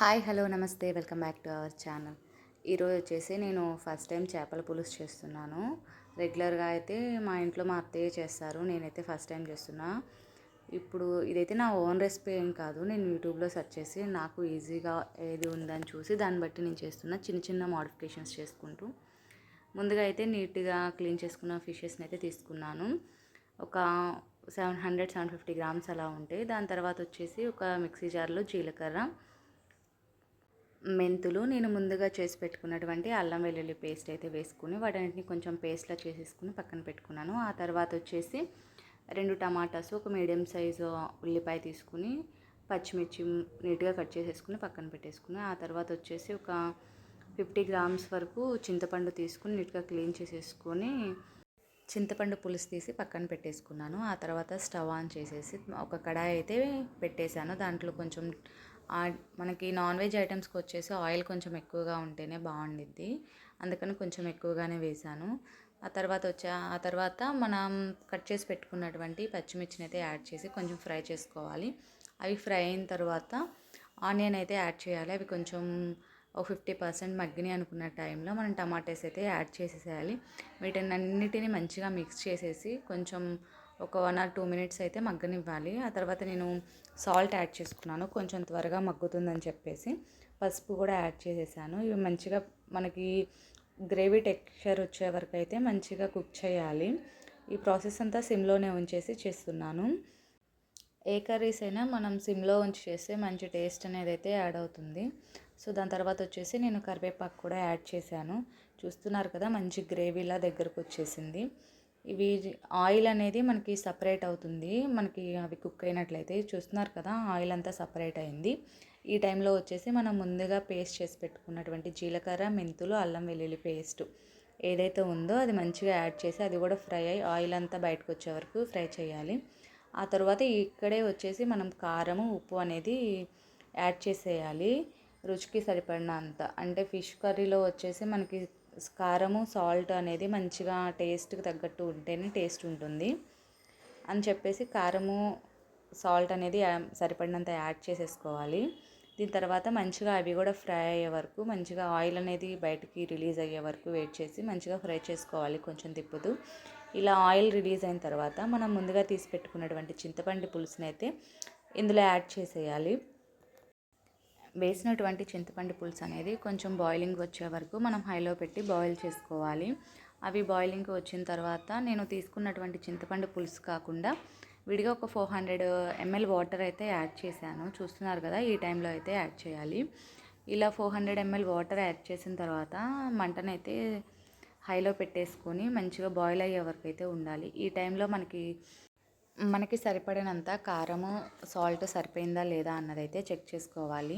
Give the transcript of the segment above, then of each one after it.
Hi hello నమస్తే. Welcome back to our channel. ఈరోజు వచ్చేసి నేను ఫస్ట్ టైం చేపల పులుసు చేస్తున్నాను. రెగ్యులర్గా అయితే మా ఇంట్లో మా అత్తయ్య చేస్తారు. నేనైతే ఫస్ట్ టైం చేస్తున్నా. ఇప్పుడు ఇదైతే నా ఓన్ రెసిపీ ఏం కాదు. నేను యూట్యూబ్లో సెర్చ్ చేసి నాకు ఈజీగా ఏది ఉందని చూసి దాన్ని బట్టి నేను చేస్తున్నా. చిన్న చిన్న మోడిఫికేషన్స్ చేసుకుంటూ. ముందుగా అయితే నీట్గా క్లీన్ చేసుకున్న ఫిషెస్ని అయితే తీసుకున్నాను. ఒక seven hundred seven fifty grams అలా ఉంటాయి. దాని తర్వాత వచ్చేసి ఒక మిక్సీ జార్లో జీలకర్ర మెంతులు నేను ముందుగా చేసి పెట్టుకున్నటువంటి అల్లం వెల్లుల్లి పేస్ట్ అయితే వేసుకుని వాటన్నిటిని కొంచెం పేస్ట్లా చేసేసుకుని పక్కన పెట్టుకున్నాను. ఆ తర్వాత వచ్చేసి రెండు టమాటాస్ ఒక మీడియం సైజు ఉల్లిపాయ తీసుకుని పచ్చిమిర్చి నీట్గా కట్ చేసేసుకుని పక్కన పెట్టేసుకుని ఆ తర్వాత వచ్చేసి ఒక ఫిఫ్టీ గ్రామ్స్ వరకు చింతపండు తీసుకుని నీట్గా క్లీన్ చేసేసుకొని చింతపండు పులుసు తీసి పక్కన పెట్టేసుకున్నాను. ఆ తర్వాత స్టవ్ ఆన్ చేసేసి ఒక కడాయి అయితే పెట్టేశాను. దాంట్లో కొంచెం మనకి నాన్ వెజ్ ఐటమ్స్కి వచ్చేసి ఆయిల్ కొంచెం ఎక్కువగా ఉంటేనే బాగుండిద్ది. అందుకని కొంచెం ఎక్కువగానే వేసాను ఆ తర్వాత వచ్చా ఆ తర్వాత మనం కట్ చేసి పెట్టుకున్నటువంటి పచ్చిమిర్చిని అయితే యాడ్ చేసి కొంచెం ఫ్రై చేసుకోవాలి. అవి ఫ్రై అయిన తర్వాత ఆనియన్ అయితే యాడ్ చేయాలి. అవి కొంచెం ఒక ఫిఫ్టీ పర్సెంట్ మగ్గినాయి అనుకున్న టైంలో మనం టమాటాస్ అయితే యాడ్ చేసేసేయాలి. వీటిని అన్నిటిని మంచిగా మిక్స్ చేసేసి కొంచెం ఒక వన్ ఆర్ టూ మినిట్స్ అయితే మగ్గనివ్వాలి. ఆ తర్వాత నేను సాల్ట్ యాడ్ చేసుకున్నాను. కొంచెం త్వరగా మగ్గుతుందని చెప్పేసి పసుపు కూడా యాడ్ చేసేసాను. ఇవి మంచిగా మనకి గ్రేవీ టెక్స్చర్ వచ్చే వరకు అయితే మంచిగా కుక్ చేయాలి. ఈ ప్రాసెస్ అంతా సిమ్లోనే ఉంచేసి చేస్తున్నాను. ఏ కర్రీస్ అయినా మనం సిమ్లో ఉంచి చేస్తే మంచి టేస్ట్ అనేది అయితే యాడ్ అవుతుంది. సో దాని తర్వాత వచ్చేసి నేను కరివేపాకు కూడా యాడ్ చేశాను. చూస్తున్నారు కదా మంచి గ్రేవీలా దగ్గరకు వచ్చేసింది. ఇవి ఆయిల్ అనేది మనకి సపరేట్ అవుతుంది. మనకి అవి కుక్ అయినట్లయితే చూస్తున్నారు కదా ఆయిల్ అంతా సపరేట్ అయింది. ఈ టైంలో వచ్చేసి మనం ముందుగా పేస్ట్ చేసి పెట్టుకున్నటువంటి జీలకర్ర మెంతులు అల్లం వెల్లుల్లి పేస్ట్ ఏదైతే ఉందో అది మంచిగా యాడ్ చేసి అది కూడా ఫ్రై అయ్యి ఆయిల్ అంతా బయటకు వచ్చే వరకు ఫ్రై చేయాలి. ఆ తర్వాత ఇక్కడే వచ్చేసి మనం కారము ఉప్పు అనేది యాడ్ చేసేయాలి. రుచికి సరిపడినంత. అంటే ఫిష్ కర్రీలో వచ్చేసి మనకి కారము సాల్ట్ అనేది మంచిగా టేస్ట్కి తగ్గట్టు ఉంటేనే టేస్ట్ ఉంటుంది. అని చెప్పేసి కారము సాల్ట్ అనేది సరిపడినంత యాడ్ చేసేసుకోవాలి. దీని తర్వాత మంచిగా అవి కూడా ఫ్రై అయ్యే వరకు మంచిగా ఆయిల్ అనేది బయటికి రిలీజ్ అయ్యే వరకు వెయిట్ చేసి మంచిగా ఫ్రై చేసుకోవాలి కొంచెం తిప్పుతూ. ఇలా ఆయిల్ రిలీజ్ అయిన తర్వాత మనం ముందుగా తీసి పెట్టుకున్నటువంటి చింతపండు పులుసుని అయితే ఇందులో యాడ్ చేసేయాలి. వేసినటువంటి చింతపండు పులుసు అనేది కొంచెం బాయిలింగ్ వచ్చే వరకు మనం హైలో పెట్టి బాయిల్ చేసుకోవాలి. అవి బాయిలింగ్కి వచ్చిన తర్వాత నేను తీసుకున్నటువంటి చింతపండు పులుసు కాకుండా విడిగా ఒక ఫోర్ హండ్రెడ్ ఎంఎల్ వాటర్ అయితే యాడ్ చేశాను. చూస్తున్నారు కదా ఈ టైంలో అయితే యాడ్ చేయాలి. ఇలా four hundred ML water add చేసిన తర్వాత మంటనైతే హైలో పెట్టేసుకొని మంచిగా బాయిల్ అయ్యే వరకు అయితే ఉండాలి. ఈ టైంలో మనకి మనకి సరిపడినంత కారము సాల్ట్ సరిపోయిందా లేదా అన్నదైతే చెక్ చేసుకోవాలి.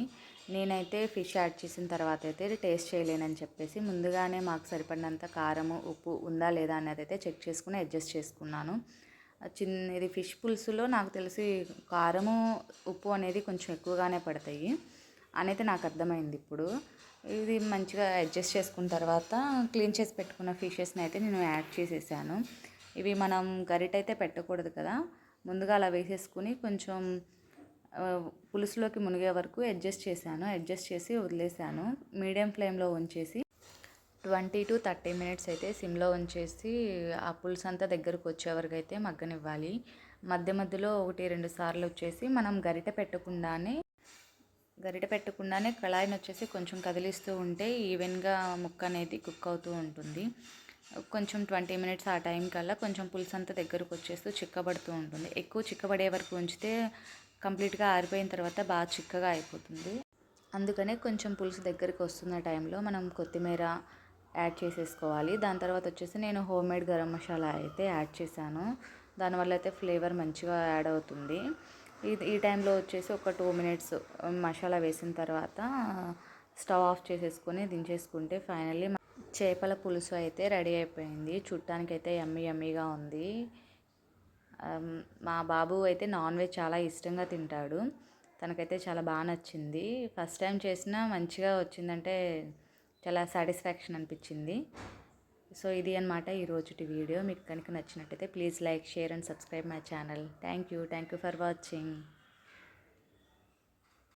నేనైతే ఫిష్ యాడ్ చేసిన తర్వాత అయితే టేస్ట్ చేయలేనని చెప్పేసి ముందుగానే మాకు సరిపడినంత కారము ఉప్పు ఉందా లేదా అన్నది అయితే చెక్ చేసుకుని అడ్జస్ట్ చేసుకున్నాను. చిన్న ఇది ఫిష్ పులుసులో నాకు తెలిసి కారము ఉప్పు అనేది కొంచెం ఎక్కువగానే పడతాయి. అనేది నాకు అర్థమైంది ఇప్పుడు. ఇది మంచిగా అడ్జస్ట్ చేసుకున్న తర్వాత క్లీన్ చేసి పెట్టుకున్న ఫిషెస్ని అయితే నేను యాడ్ చేసేసాను. ఇవి మనం గరిట అయితే పెట్టకూడదు కదా. ముందుగా అలా వేసేసుకుని కొంచెం పులుసులోకి మునిగే వరకు అడ్జస్ట్ చేశాను. అడ్జస్ట్ చేసి వదిలేసాను మీడియం ఫ్లేమ్లో ఉంచేసి ట్వంటీ టు థర్టీ మినిట్స్ అయితే సిమ్లో ఉంచేసి ఆ పులుసు అంతా దగ్గరకు వచ్చే వరకు అయితే మగ్గనివ్వాలి. మధ్య మధ్యలో ఒకటి రెండు సార్లు వచ్చేసి మనం గరిట పెట్టకుండానే గరిట పెట్టకుండానే కళాయిని వచ్చేసి కొంచెం కదిలిస్తూ ఉంటే ఈవెన్గా ముక్క అనేది కుక్ అవుతూ ఉంటుంది. కొంచెం ట్వంటీ మినిట్స్ ఆ టైం కల్లా కొంచెం పులుసు అంతా దగ్గరకు వచ్చేస్తూ చిక్కబడుతూ ఉంటుంది. ఎక్కువ చిక్కబడే వరకు ఉంచితే కంప్లీట్గా ఆరిపోయిన తర్వాత బాగా చిక్కగా అయిపోతుంది. అందుకనే కొంచెం పులుసు దగ్గరికి వస్తున్న టైంలో మనం కొత్తిమీర యాడ్ చేసేసుకోవాలి. దాని తర్వాత వచ్చేసి నేను హోమ్ మేడ్ గరం మసాలా అయితే యాడ్ చేశాను. దానివల్ల అయితే ఫ్లేవర్ మంచిగా యాడ్ అవుతుంది. ఇది ఈ టైంలో వచ్చేసి ఒక టూ మినిట్స్ మసాలా వేసిన తర్వాత స్టవ్ ఆఫ్ చేసేసుకొని దించేసుకుంటే ఫైనల్లీ చేపల పులుసు అయితే రెడీ అయిపోయింది. చుట్టానికి అయితే యమ్మీ యమ్మీగా ఉంది. మా బాబు అయితే నాన్ వెజ్ చాలా ఇష్టంగా తింటాడు. తనకైతే చాలా బాగా నచ్చింది. ఫస్ట్ టైం చేసినా మంచిగా వచ్చిందంటే చాలా సాటిస్ఫాక్షన్ అనిపించింది. సో ఇది అనమాట ఈరోజుటి వీడియో. మీకు కనుక నచ్చినట్టయితే please like share and subscribe my channel. Thank you. Thank you for watching.